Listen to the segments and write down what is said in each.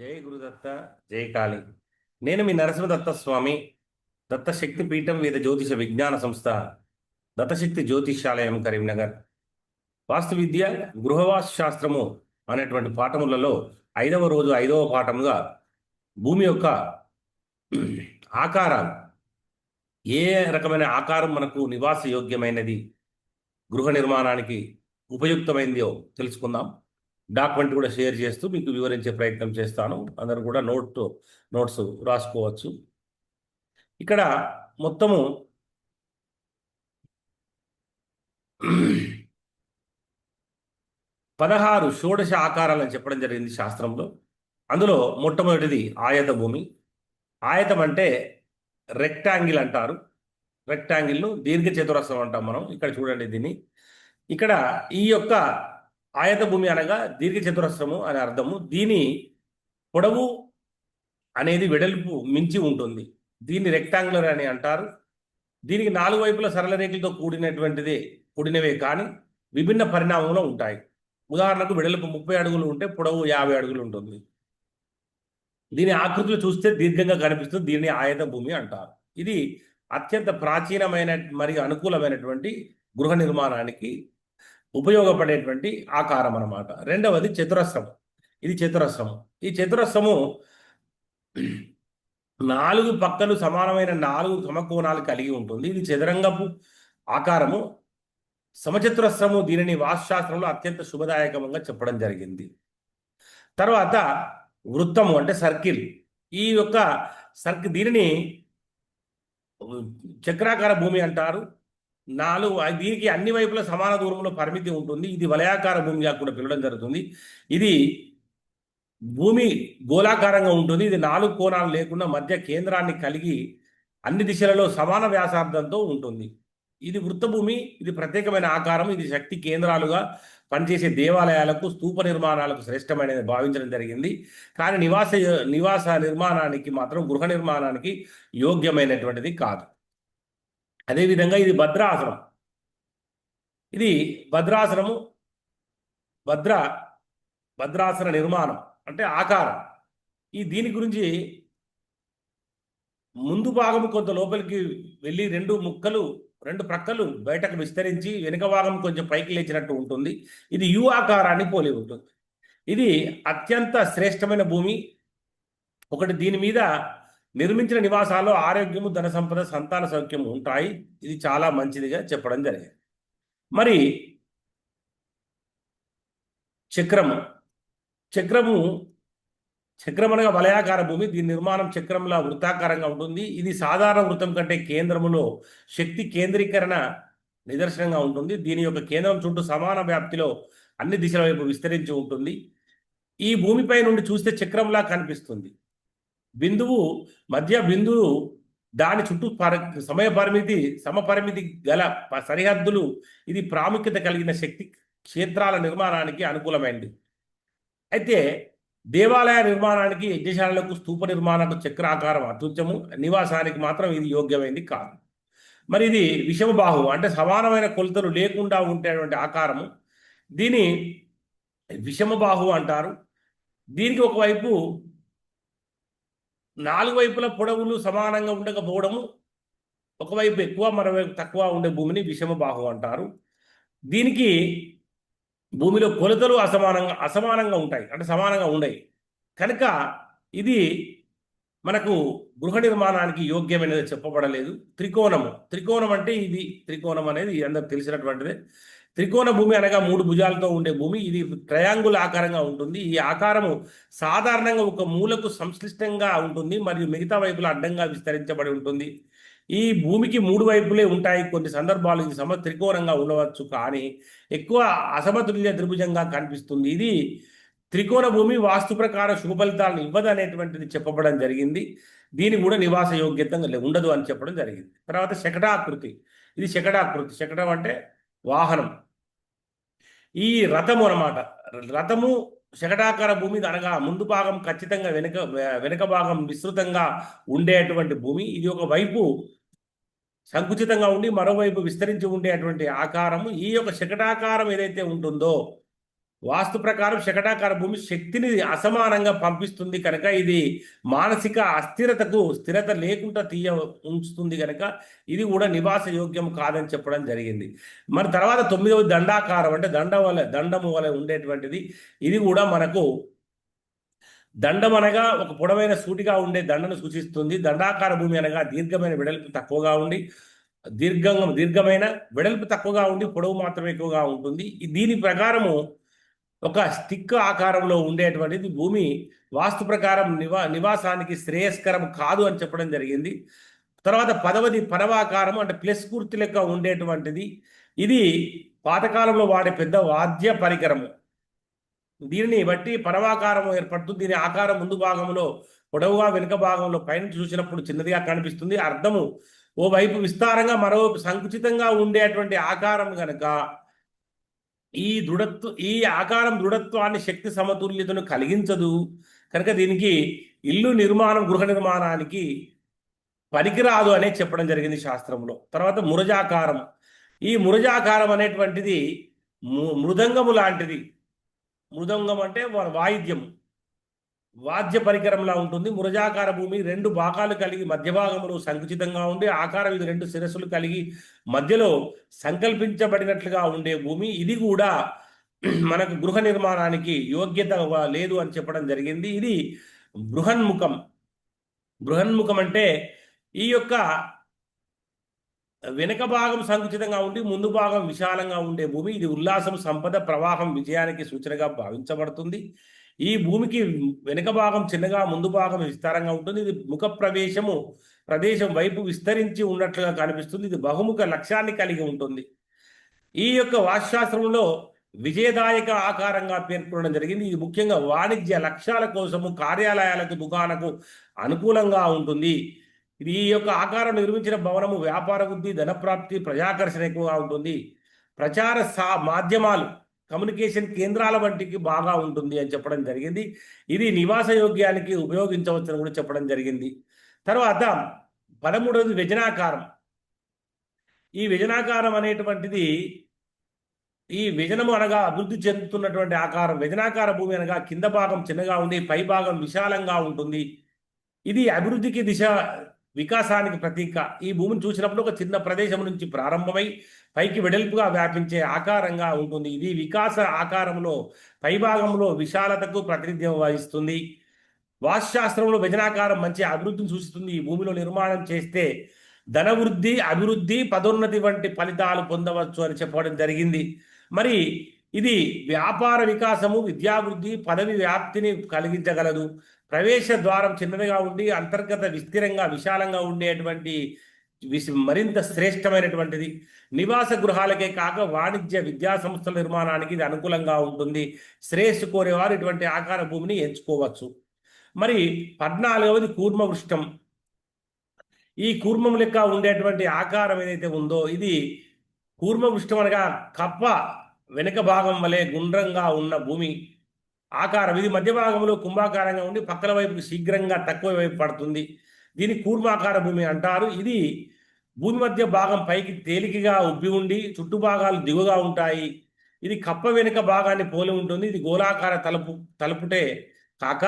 జై గురుదత్త జై కాళి. నేను మీ నరసింహదత్త స్వామి దత్తశక్తి పీఠం వేద జ్యోతిష విజ్ఞాన సంస్థ దత్తశక్తి జ్యోతిషాలయం కరీంనగర్. వాస్తు విద్య గృహవాస్తు శాస్త్రము అనేటువంటి పాఠములలో ఐదవ రోజు ఐదవ పాఠముగా భూమి యొక్క ఆకారాలు ఏ రకమైన ఆకారం మనకు నివాస యోగ్యమైనది గృహ నిర్మాణానికి ఉపయుక్తమైందో తెలుసుకుందాం. డాక్యుమెంట్ కూడా షేర్ చేస్తూ మీకు వివరించే ప్రయత్నం చేస్తాను. అందరూ కూడా నోట్ నోట్స్ రాసుకోవచ్చు. ఇక్కడ మొత్తము పదహారు షోడశ ఆకారాలు అని చెప్పడం జరిగింది శాస్త్రంలో. అందులో మొట్టమొదటిది ఆయత భూమి ఆయతం అంటే రెక్టాంగిల్ అంటారు. రెక్టాంగిల్ను దీర్ఘ చతురస్రం అంటాం మనం. ఇక్కడ చూడండి దీన్ని. ఇక్కడ ఈ యొక్క ఆయత భూమి అనగా దీర్ఘ చతురస్రము అని అర్థము. దీని పొడవు అనేది వెడల్పు మించి ఉంటుంది. దీన్ని రెక్టాంగులర్ అని అంటారు. దీనికి నాలుగు వైపుల సరళ రేఖలతో కూడినటువంటిది కూడినవే కానీ విభిన్న పరిణామంలో ఉంటాయి. ఉదాహరణకు వెడల్పు ముప్పై అడుగులు ఉంటే పొడవు యాభై అడుగులు ఉంటుంది. దీని ఆకృతులు చూస్తే దీర్ఘంగా కనిపిస్తుంది. దీన్ని ఆయత భూమి అంటారు. ఇది అత్యంత ప్రాచీనమైన మరియు అనుకూలమైనటువంటి గృహ నిర్మాణానికి ఉపయోగపడేటువంటి ఆకారం అన్నమాట. రెండవది చతురస్రం. ఇది చతురస్రము ఈ చతురస్రము నాలుగు పక్కలు సమానమైన నాలుగు సమకోణాలు కలిగి ఉంటుంది. ఇది చదరంగపు ఆకారము. సమచతురస్రము దీనిని వాస్తుశాస్త్రంలో అత్యంత శుభదాయకంగా చెప్పడం జరిగింది. తర్వాత వృత్తము అంటే సర్కిల్. ఈ యొక్క సర్కిల్ దీనిని చక్రాకార భూమి అంటారు. నాలుగు దీనికి అన్ని వైపుల సమాన దూరంలో పరిమితి ఉంటుంది. ఇది వలయాకార భూమిగా కూడా పిలవడం జరుగుతుంది. ఇది భూమి గోళాకారంగా ఉంటుంది. ఇది నాలుగు కోణాలు లేకుండా మధ్య కేంద్రాన్ని కలిగి అన్ని దిశలలో సమాన వ్యాసార్థంతో ఉంటుంది. ఇది వృత్తభూమి ఇది ప్రత్యేకమైన ఆకారం ఇది శక్తి కేంద్రాలుగా పనిచేసే దేవాలయాలకు స్తూప నిర్మాణాలకు శ్రేష్టమైనది భావించడం జరిగింది. కానీ నివాస నివాస నిర్మాణానికి మాత్రం గృహ నిర్మాణానికి యోగ్యమైనటువంటిది కాదు. అదేవిధంగా ఇది భద్రాసనం. ఇది భద్రాసనము భద్ర భద్రాసన నిర్మాణం అంటే ఆకారం. ఈ దీని గురించి ముందు భాగం కొంత లోపలికి వెళ్ళి రెండు ముక్కలు రెండు ప్రక్కలు బయటకు విస్తరించి వెనుక భాగం కొంచెం పైకి లేచినట్టు ఉంటుంది. ఇది యు ఆకారాన్ని పోలి ఉంటుంది. ఇది అత్యంత శ్రేష్టమైన భూమి. ఒకటి దీని మీద నిర్మించిన నివాసాల్లో ఆరోగ్యము ధన సంపద సంతాన సౌఖ్యము ఉంటాయి. ఇది చాలా మంచిదిగా చెప్పడం జరిగింది. మరి చక్రము. చక్రము చక్రం అనగా వలయాకార భూమి దీని నిర్మాణం చక్రంలా వృత్తాకారంగా ఉంటుంది. ఇది సాధారణ వృత్తం కంటే కేంద్రములో శక్తి కేంద్రీకరణ నిదర్శనంగా ఉంటుంది. దీని యొక్క కేంద్రం చుట్టూ సమాన వ్యాప్తిలో అన్ని దిశల వైపు విస్తరించి ఉంటుంది. ఈ భూమిపై నుండి చూస్తే చక్రంలా కనిపిస్తుంది. బిందువు మధ్య బిందువు దాని చుట్టూ పర సమయ పరిమితి సమపరిమితి గల సరిహద్దులు. ఇది ప్రాముఖ్యత కలిగిన శక్తి క్షేత్రాల నిర్మాణానికి అనుకూలమైంది అయితే దేవాలయ నిర్మాణానికి యజ్ఞశాలలకు స్తూప నిర్మాణకు చక్రాకారం అత్యుత్తము నివాసానికి మాత్రం ఇది యోగ్యమైనది కాదు. మరి ఇది విషమబాహు అంటే సమానమైన కొలతలు లేకుండా ఉండేటువంటి ఆకారము. దీని విషమబాహు అంటారు. దీనికి ఒకవైపు నాలుగు వైపుల పొడవులు సమానంగా ఉండకపోవడము ఒకవైపు ఎక్కువ మరోవైపు తక్కువ ఉండే భూమిని విషమ బాహు అంటారు. దీనికి భూమిలో కొలతలు అసమానంగా అసమానంగా ఉంటాయి అంటే సమానంగా ఉండయి. కనుక ఇది మనకు గృహ నిర్మాణానికి యోగ్యమైనది చెప్పబడలేదు. త్రికోణము త్రికోణం అంటే ఇది త్రికోణం అనేది అందరికి తెలిసినటువంటిదే. త్రికోణ భూమి అనగా మూడు భుజాలతో ఉండే భూమి. ఇది ట్రయాంగుల్ ఆకారంగా ఉంటుంది. ఈ ఆకారము సాధారణంగా ఒక మూలకు సంశ్లిష్టంగా ఉంటుంది. మరియు మిగతా వైపుల అడ్డంగా విస్తరించబడి ఉంటుంది. ఈ భూమికి మూడు వైపులే ఉంటాయి. కొన్ని సందర్భాలు ఇది సమ త్రికోణంగా ఉండవచ్చు. కానీ ఎక్కువ అసమతుల్య త్రిభుజంగా కనిపిస్తుంది. ఇది త్రికోణ భూమి వాస్తు ప్రకారం శుభ ఫలితాలను ఇవ్వదు అనేటువంటిది చెప్పబడడం జరిగింది. దీని కూడా నివాస యోగ్యత ఉండదు అని చెప్పడం జరిగింది. తర్వాత శకటాకృతి. ఇది శకటాకృతి. శకటం అంటే వాహనం. ఈ రథము అనమాట రథము శకటాకార భూమి అనగా ముందు భాగం ఖచ్చితంగా వెనుక వెనుక భాగం విస్తృతంగా ఉండేటువంటి భూమి. ఇది ఒక వైపు సంకుచితంగా ఉండి మరోవైపు విస్తరించి ఉండేటువంటి ఆకారము. ఈ యొక్క శకటాకారం ఏదైతే ఉంటుందో వాస్తు ప్రకారం శకటాకార భూమి శక్తిని అసమానంగా పంపిస్తుంది కనుక ఇది మానసిక అస్థిరతకు స్థిరత లేకుండా తీయ ఉంచుతుంది కనుక ఇది కూడా నివాస యోగ్యం కాదని చెప్పడం జరిగింది. మరి తర్వాత తొమ్మిదవ దండాకారం అంటే దండ వలె దండము వలె ఉండేటువంటిది. ఇది కూడా మనకు దండం అనగా ఒక పొడవైన సూటిగా ఉండే దండను సూచిస్తుంది. దండాకార భూమి అనగా దీర్ఘమైన వెడల్పు తక్కువగా ఉండి దీర్ఘంగా దీర్ఘమైన వెడల్పు తక్కువగా ఉండి పొడవు మాత్రమే ఎక్కువగా ఉంటుంది. దీని ప్రకారము ఒక స్టిక్ ఆకారంలో ఉండేటువంటిది భూమి. వాస్తు ప్రకారం నివా నివాసానికి శ్రేయస్కరం కాదు అని చెప్పడం జరిగింది. తర్వాత పదవది పరవాకారం అంటే ప్లస్ గుర్తు లెక్క ఉండేటువంటిది. ఇది పాతకాలంలో వాడే పెద్ద వాద్య పరికరము. దీనిని బట్టి పరవాకారం ఏర్పడుతుంది దీని ఆకారం ముందు భాగంలో పొడవుగా వెనుక భాగంలో పైన చూసినప్పుడు చిన్నదిగా కనిపిస్తుంది. అర్థము ఓ వైపు విస్తారంగా మరోవైపు సంకుచితంగా ఉండేటువంటి ఆకారం గనక ఈ దృఢత్వ ఈ ఆకారం దృఢత్వాన్ని శక్తి సమతుల్యతను కలిగించదు. కనుక దీనికి ఇల్లు నిర్మాణం గృహ నిర్మాణానికి పనికిరాదు అనే చెప్పడం జరిగింది శాస్త్రంలో తర్వాత మురజాకారం. ఈ మురజాకారం అనేటువంటిది మృదంగము లాంటిది. మృదంగం అంటే వా- వాయిద్యం వాద్య పరికరంలా ఉంటుంది. మురజాకార భూమి రెండు భాగాలు కలిగి మధ్య భాగంలో సంకుచితంగా ఉండి ఆకారం ఇది రెండు శిరస్సులు కలిగి మధ్యలో సంకల్పించబడినట్లుగా ఉండే భూమి. ఇది కూడా మనకు గృహ నిర్మాణానికి యోగ్యత లేదు అని చెప్పడం జరిగింది. ఇది బృహన్ముఖం. బృహన్ముఖం అంటే ఈ యొక్క వెనుక భాగం సంకుచితంగా ఉండి ముందు భాగం విశాలంగా ఉండే భూమి. ఇది ఉల్లాసం సంపద ప్రవాహం విజయానికి సూచనగా భావించబడుతుంది. ఈ భూమికి వెనుక భాగం చిన్నగా ముందు భాగం విస్తారంగా ఉంటుంది. ఇది ముఖ ప్రవేశము ప్రదేశం వైపు విస్తరించి ఉన్నట్లుగా కనిపిస్తుంది. ఇది బహుముఖ లక్ష్యాన్ని కలిగి ఉంటుంది. ఈ యొక్క వాస్తుశాస్త్రంలో విజయదాయక ఆకారంగా పేర్కొనడం జరిగింది. ఇది ముఖ్యంగా వాణిజ్య లక్ష్యాల కోసము కార్యాలయాలకు దుకాణకు అనుకూలంగా ఉంటుంది. ఇది ఈ యొక్క ఆకారం నిర్మించిన భవనము వ్యాపార వృద్ధి ధనప్రాప్తి ప్రజాకర్షణ ఎక్కువగా ఉంటుంది. ప్రచార సా మాధ్యమాలు కమ్యూనికేషన్ కేంద్రాల వంటికి బాగా ఉంటుంది అని చెప్పడం జరిగింది. ఇది నివాస యోగ్యానికి ఉపయోగించవచ్చని కూడా చెప్పడం జరిగింది. తర్వాత పదమూడవది వ్యజనాకారం. ఈ వ్యజనాకారం అనేటువంటిది ఈ వ్యజనము అనగా అభివృద్ధి చెందుతున్నటువంటి ఆకారం. వ్యజనాకార భూమి అనగా కింద భాగం చిన్నగా ఉండి పై భాగం విశాలంగా ఉంటుంది. ఇది అభివృద్ధికి దిశ వికాసానికి ప్రతీక. ఈ భూమిని చూసినప్పుడు ఒక చిన్న ప్రదేశం నుంచి ప్రారంభమై పైకి వెడల్పుగా వ్యాపించే ఆకారంగా ఉంటుంది. ఇది వికాస ఆకారంలో పైభాగంలో విశాలతకు ప్రాతినిధ్యం వహిస్తుంది. వాస్తుశాస్త్రంలో వ్యజనాకారం మంచి అభివృద్ధిని సూచిస్తుంది. ఈ భూమిలో నిర్మాణం చేస్తే ధనవృద్ధి అభివృద్ధి పదోన్నతి వంటి ఫలితాలు పొందవచ్చు అని చెప్పడం జరిగింది. మరి ఇది వ్యాపార వికాసము విద్యాభివృద్ధి పదవి వ్యాప్తిని కలిగించగలదు. ప్రవేశ ద్వారం చిన్నదిగా ఉండి అంతర్గత విస్తీరంగా విశాలంగా ఉండేటువంటి విశ- మరింత శ్రేష్టమైనటువంటిది. నివాస గృహాలకే కాక వాణిజ్య విద్యా సంస్థల నిర్మాణానికి ఇది అనుకూలంగా ఉంటుంది. శ్రేయస్సు కోరేవారు ఇటువంటి ఆకార భూమిని ఎంచుకోవచ్చు. మరి పద్నాలుగవది కూర్మ వృష్టం ఈ కూర్మం లెక్క ఉండేటువంటి ఆకారం ఏదైతే ఉందో ఇది కూర్మ వృష్టం అనగా కప్ప వెనుక భాగం వలె గుండ్రంగా ఉన్న భూమి ఆకారం ఇది మధ్య భాగంలో కుంభాకారంగా ఉండి పక్కల వైపుకి శీఘ్రంగా తక్కువ వైపు పడుతుంది. దీని కూర్మాకార భూమి అంటారు. ఇది భూమి మధ్య భాగం పైకి తేలికగా ఉబ్బి ఉండి చుట్టు భాగాలు దిగుగా ఉంటాయి. ఇది కప్ప వెనుక భాగాన్ని పోలి ఉంటుంది. ఇది గోళాకార తలుపు తలుపుటే కాక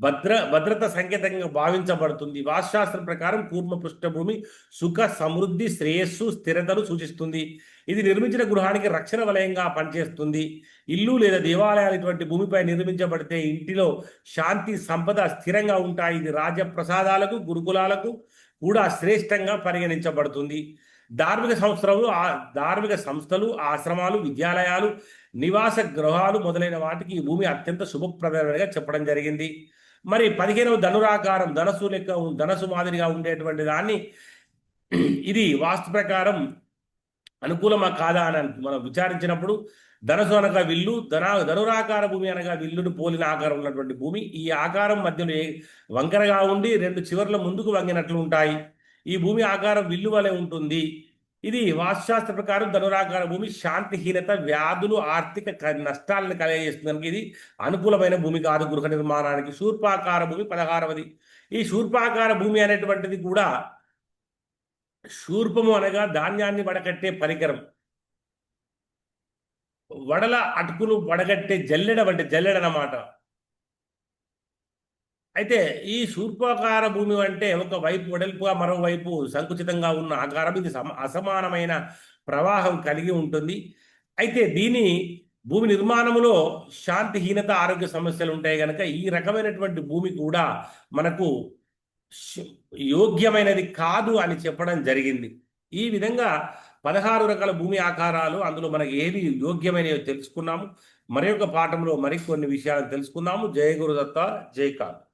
భద్ర భద్రత సంకేతంగా భావించబడుతుంది. వాస్తుశాస్త్రం ప్రకారం కూర్మ పృష్ఠభూమి సుఖ సమృద్ధి శ్రేయస్సు స్థిరతను సూచిస్తుంది. ఇది నిర్మించిన గృహానికి రక్షణ వలయంగా పనిచేస్తుంది. ఇల్లు లేదా దేవాలయాలు ఇటువంటి భూమిపై నిర్మించబడితే ఇంటిలో శాంతి సంపద స్థిరంగా ఉంటాయి. ఇది రాజప్రసాదాలకు గురుకులాలకు కూడా శ్రేష్టంగా పరిగణించబడుతుంది. ధార్మిక సంస్థలు ఆ ధార్మిక సంస్థలు ఆశ్రమాలు విద్యాలయాలు నివాస గృహాలు మొదలైన వాటికి ఈ భూమి అత్యంత శుభప్రదమైనగా చెప్పడం జరిగింది. మరి పదిహేనవ ధనురాకారం ధనసు లెక్క ధనస్సు ధనసు మాదిరిగా ఉండేటువంటి దాన్ని ఇది వాస్తు ప్రకారం అనుకూలమా కాదా అని మనం విచారించినప్పుడు ధనసు అనగా విల్లు ధన ధనురాకార భూమి అనగా విల్లును పోలిన ఆకారం ఉన్నటువంటి భూమి. ఈ ఆకారం మధ్యలో వంకరగా ఉండి రెండు చివర్ల ముందుకు వంగినట్లు ఉంటాయి. ఈ భూమి ఆకారం విల్లు వలె ఉంటుంది. ఇది వాస్తుశాస్త్ర ప్రకారం ధనురాకార భూమి శాంతిహీనత వ్యాధులు ఆర్థిక క- నష్టాలను కలిగజేస్తుంది ఇది అనుకూలమైన భూమి కాదు గృహ నిర్మాణానికి. శూర్పాకార భూమి పదహారవది. ఈ శూర్పాకార భూమి అనేటువంటిది కూడా శూర్పము అనగా ధాన్యాన్ని వడకట్టే పరికరం. వడల అటుకులు వడగట్టే జల్లెడ అంటే జల్లెడ అన్నమాట. అయితే ఈ శూర్పాకార భూమి అంటే ఒక వైపు వెడల్పుగా మరోవైపు సంకుచితంగా ఉన్న ఆకారం. ఇది అసమానమైన ప్రవాహం కలిగి ఉంటుంది. అయితే దీని భూమి నిర్మాణంలో శాంతిహీనత ఆరోగ్య సమస్యలు ఉంటాయి కనుక ఈ రకమైనటువంటి భూమి కూడా మనకు యోగ్యమైనది కాదు అని చెప్పడం జరిగింది. ఈ విధంగా పదహారు రకాల భూమి ఆకారాలు అందులో మనకి ఏది యోగ్యమైనవి తెలుసుకున్నాము. మరి యొక్క పాఠంలో మరికొన్ని విషయాలు తెలుసుకుందాము. జయ గురుదత్త జై కాదు